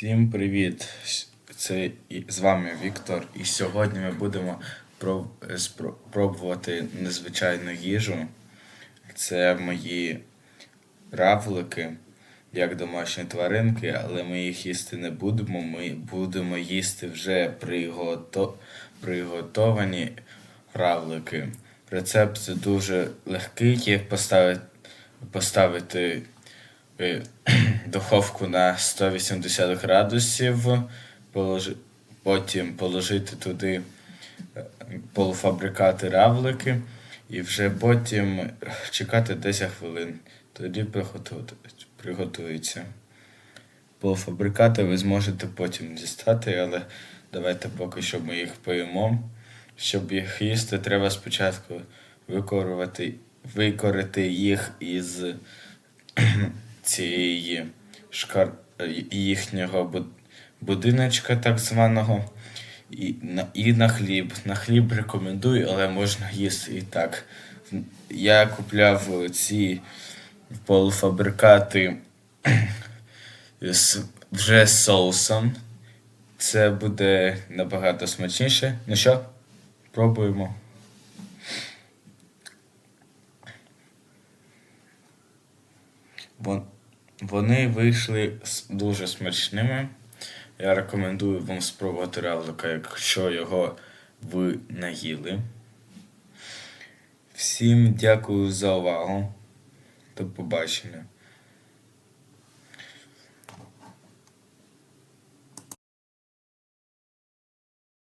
Всім привіт! Це з вами Віктор. І сьогодні ми будемо проб- пробувати незвичайну їжу. Це мої равлики, як домашні тваринки, але ми їх їсти не будемо. Ми будемо їсти вже пригото... приготовані равлики. Рецепт дуже легкий, як поставити, духовку на 180 градусів, потім положити туди е, полуфабрикати равлики і вже потім чекати 10 хвилин. Тоді приготується. Полуфабрикати ви зможете потім дістати, але давайте поки що ми їх поїмо. Щоб їх їсти, треба спочатку викорувати, викорити їх із цієї шкар... їхнього будиночка, так званого, і на, і на хліб. На хліб рекомендую, але можна їсти і так. Я купляв ці полуфабрикати з, вже з соусом. Це буде набагато смачніше. Ну що, пробуємо. Вон- Вони вийшли дуже смачними. Я рекомендую вам спробувати равлика, якщо його ви наїли. Всім дякую за увагу. До побачення.